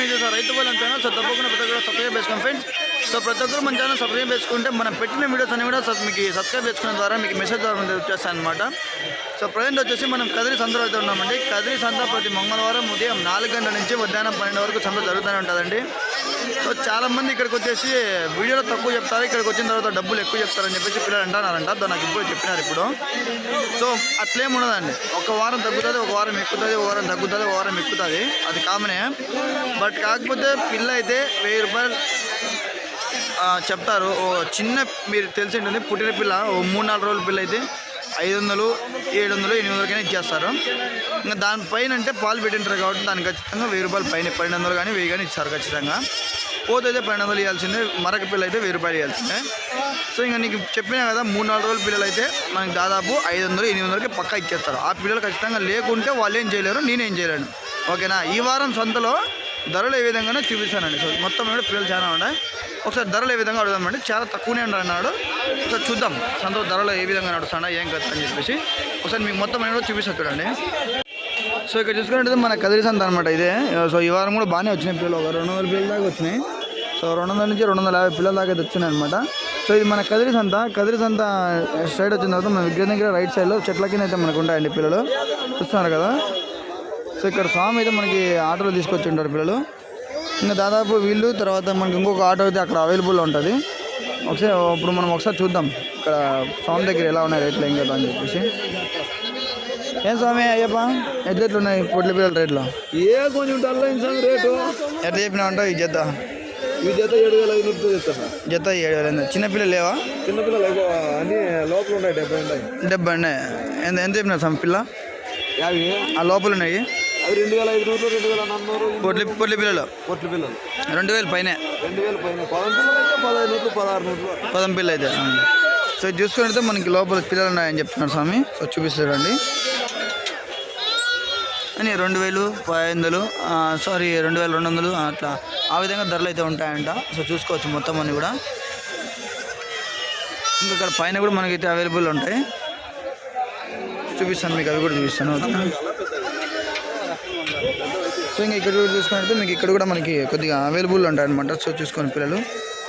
మీద సార్ రైతు వాళ్ళని ఛానల్ సో తప్పకుండా ప్రతి ఒక్కరు సబ్స్క్రైబ్ చేసుకోండి ఫ్రెండ్స్ సో ప్రతి ఒక్కరు మన ఛానల్ సబ్స్క్రైబ్ చేసుకుంటే మనం పెట్టిన వీడియోస్ అన్ని కూడా మీకు సబ్స్క్రైబ్ చేసుకున్న ద్వారా మీకు మెసేజ్ ద్వారా మీద వచ్చేస్తాయి అనమాట సో ప్రజెంట్ వచ్చేసి మనం కదిరి సంతలో అయితే ఉన్నామండి. కదిరి సంత ప్రతి మంగళవారం ఉదయం నాలుగు గంటల నుంచి మధ్యాహ్నం పన్నెండు వరకు సంత జరుగుతూనే ఉంటుందండి. సో చాలామంది ఇక్కడికి వచ్చేసి వీడియోలో తక్కువ చెప్తారు ఇక్కడికి వచ్చిన తర్వాత డబ్బులు ఎక్కువ చెప్తారని చెప్పేసి పిల్లలు అంటున్నారంట. నాకు ఇప్పుడు చెప్పినారు ఇప్పుడు. సో అట్లేం ఉండదండి. ఒక వారం తగ్గుతుంది ఒక వారం ఎక్కుతుంది ఒక వారం తగ్గుతుంది ఒక వారం ఎక్కుతుంది. అది కామనే. బట్ కాకపోతే పిల్ల అయితే వెయ్యి రూపాయలు చెప్తారు. ఓ చిన్న మీరు తెలిసి ఉంటుంది పుట్టిన పిల్ల ఓ మూడు నాలుగు రోజుల పిల్ల అయితే ఐదు వందలు ఏడు వందలు ఎనిమిది వందలకైనా ఇచ్చేస్తారు. ఇంకా దానిపైన అంటే పాలు పెట్టింటారు కాబట్టి దానికి ఖచ్చితంగా వెయ్యి రూపాయలు పైన పన్నెండు వందలు కానీ వెయ్యి కానీ ఇస్తారు ఖచ్చితంగా. పోతే అయితే పన్నెండు వందలు ఇవ్వాల్సిందే మరొక పిల్ల అయితే వెయ్యి రూపాయలు ఇవ్వాల్సిందే. సో ఇంకా నీకు చెప్పినా కదా మూడు నాలుగు రోజుల పిల్లలు అయితే మనకి దాదాపు ఐదు వందలు ఎనిమిది వందలకి పక్కా ఇచ్చేస్తారు. ఆ పిల్లలు ఖచ్చితంగా లేకుంటే వాళ్ళు ఏం చేయలేరు నేనేం చేయలేను. ఓకేనా? ఈ వారం సొంతలో ధరలు ఏ విధంగానే చూపిస్తానండి. సో మొత్తం కూడా పిల్లలు చాలా ఉన్నాయి. ఒకసారి ధరలు ఏ విధంగా అడుగుదామండి చాలా తక్కువనే ఉన్నాయి అన్నాడు. ఒకసారి చూద్దాం సంతలో ధరలు ఏ విధంగా నడుస్తాడా ఏం కదా అని చెప్పేసి. ఒకసారి మీకు మొత్తం నేను కూడా చూపిస్తా చూడండి. సో ఇక్కడ చూసుకున్నట్టయితే మన కదిరి సంత అనమాట ఇదే. సో ఈ వారం కూడా బాగానే వచ్చినాయి పిల్లలు. ఒక రెండు వందల పిల్లల దాకా వచ్చినాయి. సో రెండు వందల నుంచి రెండు వందల యాభై పిల్లల దాకా అయితే వచ్చినాయి అనమాట సో ఇది మన కదిరి సంత. కదిరి సంత స్ట్రైట్ వచ్చిన తర్వాత మన విగ్రహం దగ్గర రైట్ సైడ్లో చెట్ల కింద అయితే మనకు ఉంటాయండి పిల్లలు. చూస్తున్నారు కదా? సో ఇక్కడ స్వామి అయితే మనకి ఆటోలో తీసుకొచ్చి ఉంటారు పిల్లలు. ఇంకా దాదాపు వీళ్ళు తర్వాత మనకి ఇంకొక ఆటో అయితే అక్కడ అవైలబుల్లో ఉంటుంది. ఒకసారి ఇప్పుడు మనం ఒకసారి చూద్దాం. ఇక్కడ స్వామి దగ్గర ఎలా ఉన్నాయి రేట్లు ఏం కదా అని చెప్పేసి. ఏం స్వామి అయ్యప్ప? ఎట్లా ఎట్లున్నాయి పొట్ల పిల్లల రేట్లు? ఏ కొంచెం డల్ అయింది రేటు. ఎట్లా చెప్పినావంటే ఈ జత? ఈ జత ఏడు వేల ఐదు రూపాయలు చెప్తాను జత ఏడు వేలు ఎంత చిన్నపిల్లలు లేవా? చిన్నపిల్లలు అన్ని లోపల ఉన్నాయి డెబ్బై ఉన్నాయి. డెబ్బై ఉన్నాయి. ఎంత ఎంత చెప్పినావు స్వామి పిల్ల? యాభై ఆ లోపల ఉన్నాయి. అవి రెండు వేల ఐదు రూపాయలు రెండు వేల నన్నూరు. పొట్లి పొట్లి పిల్లలు? పొట్ల పిల్లలు. రెండు వేలు పైనే. రెండు వేల పైన. పదహారు పిల్లలు అయితే పదహైదు పదహారు పదం పిల్ల అయితే. సో చూసుకుంటే మనకి లోపల పిల్లలు ఉన్నాయని చెప్తున్నారు స్వామి. సో చూపిస్తారండి. అని రెండు వేలు ఐదు వందలు సారీ రెండు వేల రెండు వందలు అట్లా. ఆ విధంగా ధరలు అయితే ఉంటాయంట. సో చూసుకోవచ్చు మొత్తం అన్నీ కూడా. ఇంకా ఇక్కడ పైన కూడా మనకైతే అవైలబుల్ ఉంటాయి. చూపిస్తాను మీకు అవి కూడా చూపిస్తాను. సో ఇంకా ఇక్కడ కూడా చూసుకున్నట్టు మీకు ఇక్కడ కూడా మనకి కొద్దిగా అవైలబుల్ ఉంటాయి అనమాట సో చూసుకొని పిల్లలు.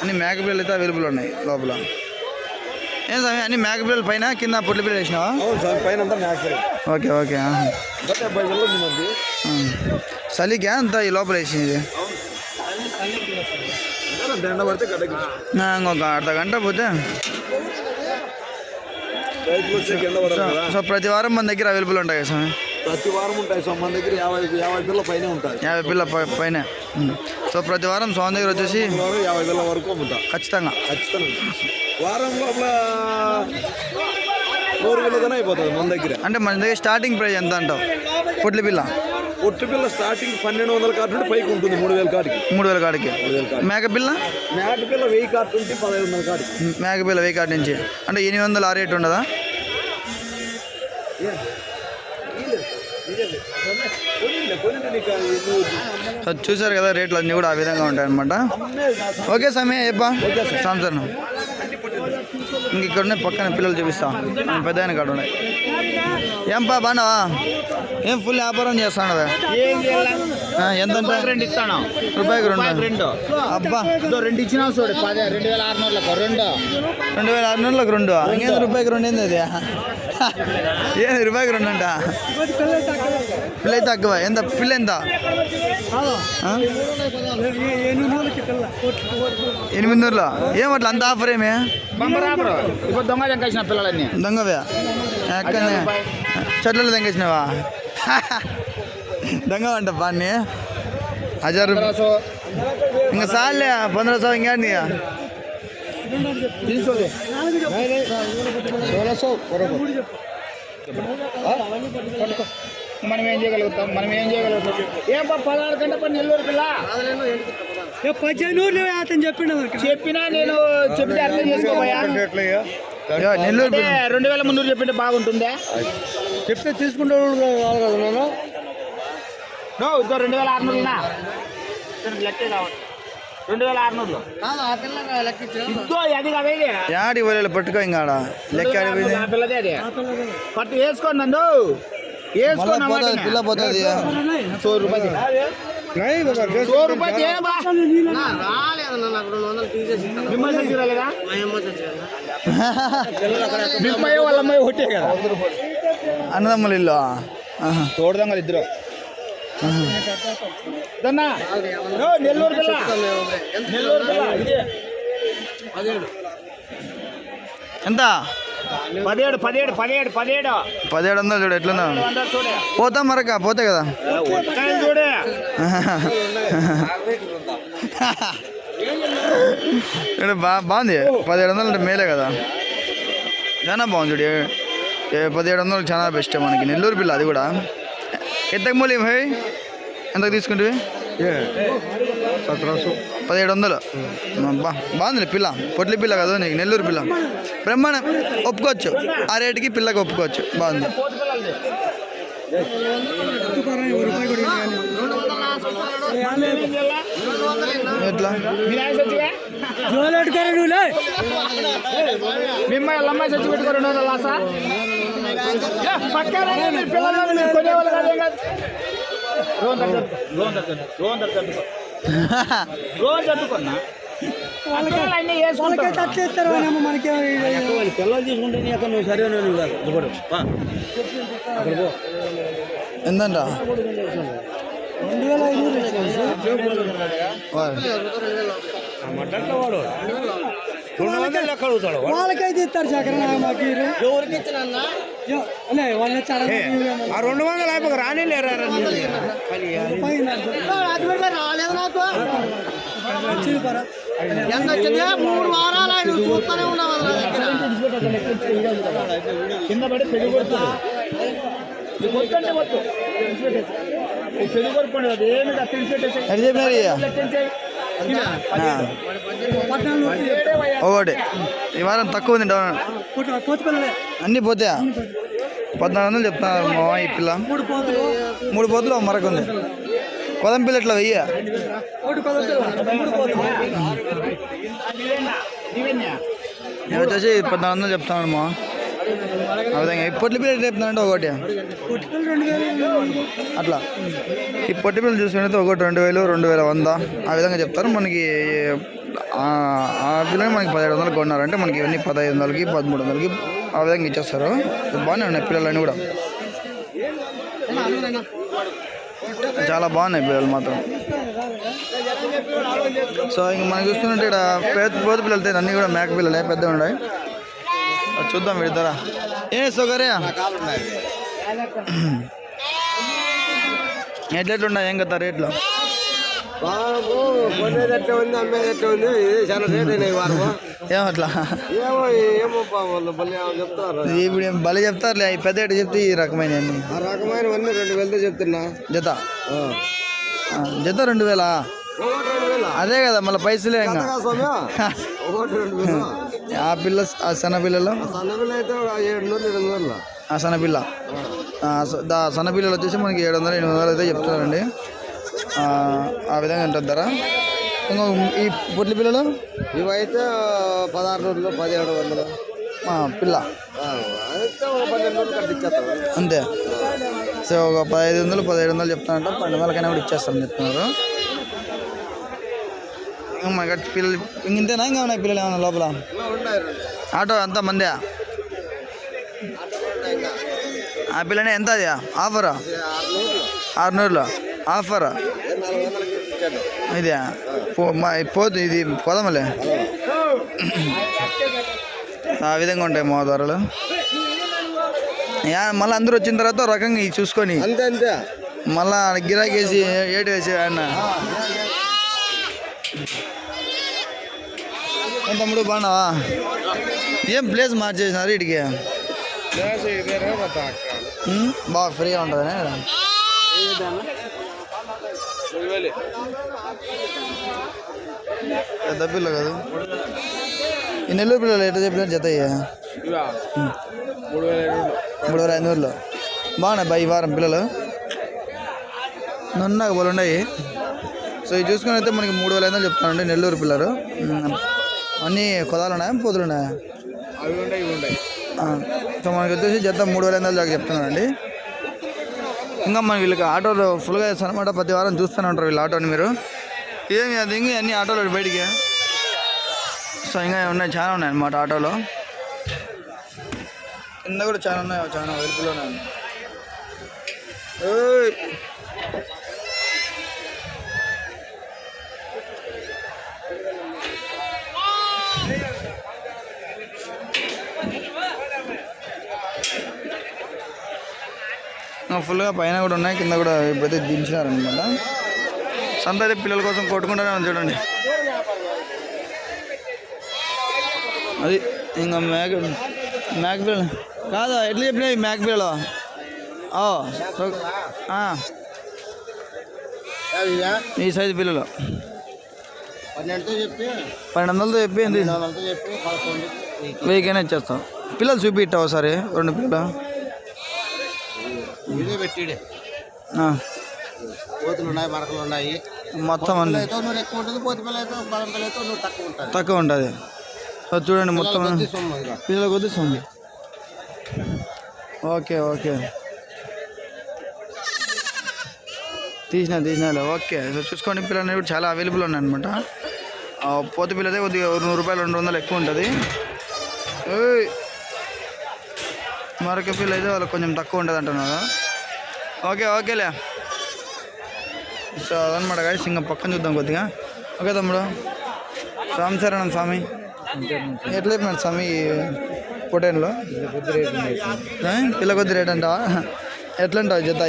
అన్ని మేక పిల్లలు అయితే అవైలబుల్ ఉన్నాయి లోపల. ఏం సార్ అన్ని మేక పిల్లలు పైన కింద పొట్ల పిల్లలు వేసినావా? సార్ పైన అంతా ఓకే ఓకే. చలికా అంత ఈ లోపల వేసింది. ఇంకొక అర్ధ గంట పోతే. సో ప్రతి వారం మన దగ్గర అవైలబుల్ ఉంటాయి కదా స్వామి? ప్రతి వారం ఉంటాయి సో మన దగ్గర యాభై యాభై పిల్లల పైన ఉంటాయి. యాభై పిల్ల పైన. సో ప్రతి వారం స్వామి దగ్గర వచ్చేసి యాభై పిల్లల వరకు అమ్ముతా ఖచ్చితంగా. ఖచ్చితంగా. వారం లోపల పిల్లగానే అయిపోతుంది మన దగ్గర. అంటే మన దగ్గర స్టార్టింగ్ ప్రైస్ ఎంత అంటావు? పొట్ల పిల్ల? ఒట్టి పిల్ల స్టార్టింగ్ పన్నెండు వందల కార్డు నుండి పైకి ఉంటుంది మూడు వేల కాడికి మూడు వేల కాడికి మేక పిల్ల? మేక పిల్ల వెయ్యి కార్డు నుంచి పదహైదు వందల కాడికి మేక పిల్ల వెయ్యి కాడి నుంచి. అంటే ఎనిమిది వందల ఆ రేట్ ఉండదా? చూసారు కదా రేట్లు అన్నీ కూడా ఆ విధంగా ఉంటాయి అనమాట ఓకే సమయ ఏపా సాంసన్ ఇంక ఇక్కడ ఉన్నాయి పక్కన పిల్లలు చూపిస్తా. పెద్ద ఆయన కాడ ఉన్నాయి. ఏం పా బాగున్నావా? ఏం ఫుల్ వ్యాపారం చేస్తాను ఎంత రెండు ఇస్తాను రూపాయికి రెండు రెండు అబ్బా ఇదో రెండు ఇచ్చినా చూడు పదే రెండు వేల ఆరు నూరులకు రెండు రెండు వేల ఆరు నెలలకు రెండు ఇంకేంది రూపాయికి రెండు ఏంది అది ఏంది రూపాయికి రెండు అంట పిల్ల అయితే తక్కువ ఎంత పిల్ల ఎంత ఆ? ఎనిమిది నూరులో ఏం అట్లా అంత ఆఫర్ ఏమే బంపరాబరు ఇప్పుడు దొంగ దెంకేసిన పిల్లలన్నీ దొంగవే ఎక్కడనే చెట్లలో తెంగేసినావా దంగ అంట పాన్ని. హజార్. ఇంకా సార్లే పంద్ర సో ఇంకా మనం ఏం చేయగలుగుతాం? మనం ఏం చేయగలుగుతాం? ఏం పదహారు గంట పని నెల్లూరు పిల్ల? పద్దెనిమిది ఊర్లు అతను చెప్పిన చెప్పినా నేను చెప్తే అర్థం చేసుకోబోయా? నెల్లూరు రెండు వేల మున్నూరు చెప్పింటే బాగుంటుందా? చెప్తే తీసుకుంటే నో ఇదో రెండు వేల ఆరు నూరునా లెక్కే కావాలి. రెండు వేల ఆరు నూరులో ఇదో అది కదేది యాడి పోలే పట్టుకో ఇంకా లెక్క పిల్లదే పట్టు వేసుకోండి పిల్ల పోతుంది. సో రూపాయలు. మిమ్మల్ని ఒకటే కదా. అన్నదమ్ములు ఇల్లు. తోడుదంగలు ఇద్దరు. నెల్లూరు పిల్ల. నెల్లూరు పిల్ల ఇదే. ఎంత? పదిహేడు పదిహేడు పదిహేడు పదిహేడు. పదిహేడు వందలు చూడు ఎట్లుందా. పోతాం మరక పోతే కదా. చూడే. బా బాగుంది. పదిహేడు వందలు అంటే మేలే కదా. చాలా బాగుంది చూడు. పదిహేడు వందలు చాలా బెస్ట్ మనకి. నెల్లూరు పిల్ల అది కూడా. ఎంతకు మూల్యం హై? ఎంతకు తీసుకుంటే పదిహేడు వందలు బా బాగుంది పిల్ల. పొట్లి పిల్ల కదా నీకు నెల్లూరు పిల్ల. బ్రహ్మాండం ఒప్పుకోవచ్చు. ఆ రేటుకి పిల్లకి ఒప్పుకోవచ్చు. బాగుంది. ఎట్లా? మిమ్మల్ని అమ్మాయి చచ్చి పెట్టుకో రెండు వందల లాసా? ఏ, పక్కనే మీరు పిల్లలు తీసుకుంటే నీ అక్కడ నువ్వు సరైన నువ్వు కాదు. ఇప్పుడు ఎంతంట రెండు వేల ఐదు. వాళ్ళకైతే ఇస్తారు చక్రం మాకు ఎవరికి ఇచ్చినా ఆ రెండు వందలు అయిపోక రాని లేరా రాలేదు నాకు. ఎంత వచ్చింది? మూడు వారాలు ఆయన చూస్తూనే ఉన్నాం కింద పడి కొట్టండి అది ఏమి తెలిసి ఒకటి. ఈ వారం తక్కువ ఉంది డౌన్ అన్నీ పోతాయా? పద్నాలుగు వందలు చెప్తున్నారు మా ఈ పిల్ల. మూడు పోతులు మరొక ఉంది. కొదం పిల్ల ఎట్లా వెయ్యి వచ్చేసి పద్నాలుగు వందలు చెప్తున్నాను మా. ఆ విధంగా ఈ పొట్టి పిల్ల ఒకటి. అట్లా. ఈ పొట్టి పిల్లలు చూసుకుంటే ఒకటి రెండు వేలు రెండు వేల వంద. ఆ విధంగా చెప్తారు. మనకి ఆ ఆ పిల్లని మనకి పదిహేడు వందలు కొన్నారంటే మనకి ఇవన్నీ పదహైదు వందలకి పదమూడు వందలకి ఆ విధంగా ఇచ్చేస్తారు. బాగానే ఉన్నాయి పిల్లలన్నీ కూడా. చాలా బాగున్నాయి పిల్లలు మాత్రం. సో ఇంక మనం చూస్తున్నట్టు ఇక్కడ పేద పిల్లలతో పిల్లలు అయితే అన్నీ కూడా మేక పిల్లలే పెద్దగా ఉన్నాయి. చూద్దాం చూద్దాం విడతారా ఏ సోగరే ఎట్లెట్లున్నాయి ఏం కదా రేట్లు? బాబు కొనేది ఎట్లా ఉంది అమ్మేది ఎట్లా ఉంది ఇది చాలా రేట్ అయినాయి వారు ఏమో ఏమో వాళ్ళు చెప్తారు. ఇప్పుడు ఏం భలే చెప్తారులే ఈ పెద్ద రేటు చెప్తే ఈ రకమైన ఆ రకమైనవన్నీ రెండు వేలతో చెప్తున్నా. జత? జత రెండు వేల? అదే కదా మళ్ళీ పైసలే ఇంకా. స్వామి? ఒకటి రెండు వేలు? ఆ పిల్ల ఆ సన్న పిల్లలు సన్న పిల్ల అయితే ఒక ఏడు నూరు ఎనిమిది వందల ఆ సన్న పిల్ల ఆ, స- దా సన్న పిల్లలు వచ్చేసి మనకి ఏడు వందలు ఎనిమిది వందలు అయితే చెప్తున్నారండి. ఆ, విధంగా ఉంటుంది ధర ఇంకో ఈ పొట్లి పిల్లలు? ఇవైతే పదహారు రోజులు పదిహేడు వందలు. పిల్ల. అంతే. సో ఒక పదహైదు వందలు పదిహేడు వందలు చెప్తానంట పన్నెండు వందలకైనా కూడా ఇచ్చేస్తారని చెప్తున్నారు. ఇంకా గట్టి పిల్లలు ఇంతేనా? ఇంకా ఉన్నాయి పిల్లలు ఏమైనా లోపల? ఆటో అంతా మందే? ఆ పిల్లనే ఎంత అది? ఆఫరా? ఆరు నూరులు ఆరునూరులో? ఆఫరా? ఇది? పో- మా పోదు ఇది పోదామలే ఆ విధంగా ఉంటాయి మా ధరలు. మళ్ళీ అందరూ వచ్చిన తర్వాత రకంగా ఇవి చూసుకొని మళ్ళా గిరాకీ వేసి ఏటు వేసి ఆయన ఏం తమ్ముడు బాగున్నావా? ఏం ప్లేస్ మార్చేసినారు ఇటుకి? బాగా ఫ్రీగా ఉంటుందని పెద్ద పిల్ల కాదు. ఈ నెల్లూరు పిల్లలు ఎట్లా చెప్పిన జత. మూడు వేల ఐదు వందలు. బాగున్నాయి బా ఈ వారం పిల్లలు? నున్నగా బలు ఉన్నాయి సో ఇవి చూసుకుని అయితే మనకి మూడు వేల ఐదు వందలు చెప్తానండి నెల్లూరు పిల్లలు. అన్నీ కొదాలు ఉన్నాయా? పోతులు ఉన్నాయా? అవి ఉంటాయి ఇవి ఉంటాయి. సో మనకి వచ్చేసి జత మూడు వేల వందలు దాకా చెప్తున్నానండి. ఇంకా మన వీళ్ళకి ఆటోలు ఫుల్గా చేస్తారు అనమాట ప్రతి వారం చూస్తూనే ఉంటారు వీళ్ళ ఆటోని మీరు. ఏమి అది ఇంకా అన్ని ఆటోలు బయటికి. సో ఇంకా ఉన్నాయి చాలా ఉన్నాయి అన్నమాట ఆటోలో. కింద కూడా చాలా ఉన్నాయి చాలా వెలుపులోనే ఉన్నాయి. ఫుల్గా పైన కూడా ఉన్నాయి కింద కూడా ఇప్పుడైతే దించినారనమాట సంత అయితే పిల్లల కోసం కొట్టుకుంటానే ఉంది చూడండి. అది ఇంకా మ్యాక్ మ్యాక్ పిల్లలు. కాదా ఎట్లా చెప్పినాయి మ్యాక్ పిల్లలు? ఓ, ఈ సైజు పిల్లలు. పన్నెండు వందలతో చెప్పి వెయ్యికైనా ఇచ్చేస్తాం. పిల్లలు చూపిట్టావు ఒకసారి రెండు పిల్లలు? పెట్టిడే. కోతులు ఉన్నాయి మరకలు ఉన్నాయి. మొత్తం అన్ని. ఎక్కువ ఉంటుంది పోతి పిల్ల అయితే పిల్ల అయితే తక్కువ ఉంటుంది. తక్కువ ఉంటుంది. సో చూడండి మొత్తం సొమ్ము ఇదిగో. పిల్లల కొద్ది సొమ్ము. Okay okay. తీసిన తీసినాలే ఓకే సో చూసుకోండి పిల్లలు అనేవి కూడా చాలా అవైలబుల్ ఉన్నాయి అనమాట పోతు పిల్లదే కొద్దిగా నూరు రూపాయలు రెండు వందలు ఎక్కువ ఉంటుంది. మరొక పిల్ల అయితే వాళ్ళకి కొంచెం తక్కువ ఉంటుంది అంటున్నారు? ఓకే ఓకేలే. సో అదనమాట గాయస్ ఇంకా పక్కన చూద్దాం కొద్దిగా. ఓకే తమ్ముడు. స్వామి శరణం స్వామి. ఎట్లా చెప్పినాడు స్వామి పొటేన్లో? పిల్ల కొద్ది రేట్ అంటావా? ఎట్లా అంటావు జత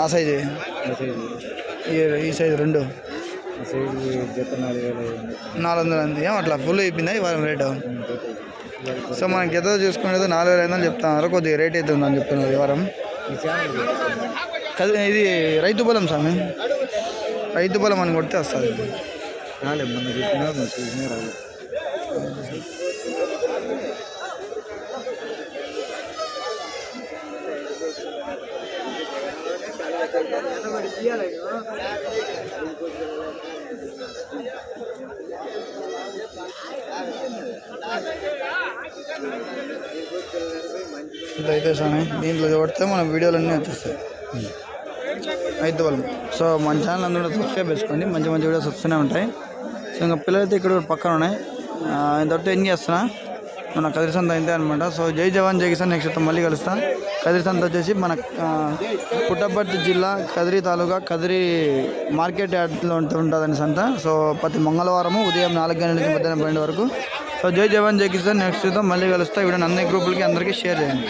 ఆ సైజు ఈ సైజు రెండు. నాలుగు వందలు అంది. అట్లా ఫుల్ అయిపోయిందా ఈ వారం రేటు? సో మనకి జత చూసుకునేది నాలుగు వేలు అయిందని చెప్తున్నారు. కొద్దిగా రేట్ అయితే ఉందని చెప్తున్నారు ఈ వారం. ఇది రైతు బలం స్వామి. రైతు బలం అని కొడితే వస్తుంది. ఇదైతే స్వామి దీంట్లో కొడితే మన వీడియోలన్నీ వచ్చేస్తాయి. అయితే వాళ్ళు సో మన ఛానల్ అందరూ సబ్స్క్రైబ్ చేసుకోండి. మంచి మంచి వీడియోస్ వస్తూనే ఉంటాయి. సో ఇంకా పిల్లలైతే ఇక్కడ కూడా పక్కన ఉన్నాయి. ఆ, ఏం చేస్తున్నా? మన కదిరిసంత అంతే అయితే అనమాట సో జై జవాన్ జై కిసాన్ నెక్స్ట్ మళ్ళీ కలుస్తాను కదిరిసంత వచ్చేసి మన పుట్టపర్తి జిల్లా కదిరి తాలూకా కదిరి మార్కెట్ యార్డ్లో ఉంటుందని సంత. సో ప్రతి మంగళవారము ఉదయం నాలుగు గంటల నుంచి మధ్యాహ్నం పన్నెండు వరకు. సో జై జవాన్ జై కిసాన్ నెక్స్ట్ మళ్ళీ కలుస్తా. వీడియో అన్ని గ్రూపులకి అందరికీ షేర్ చేయండి.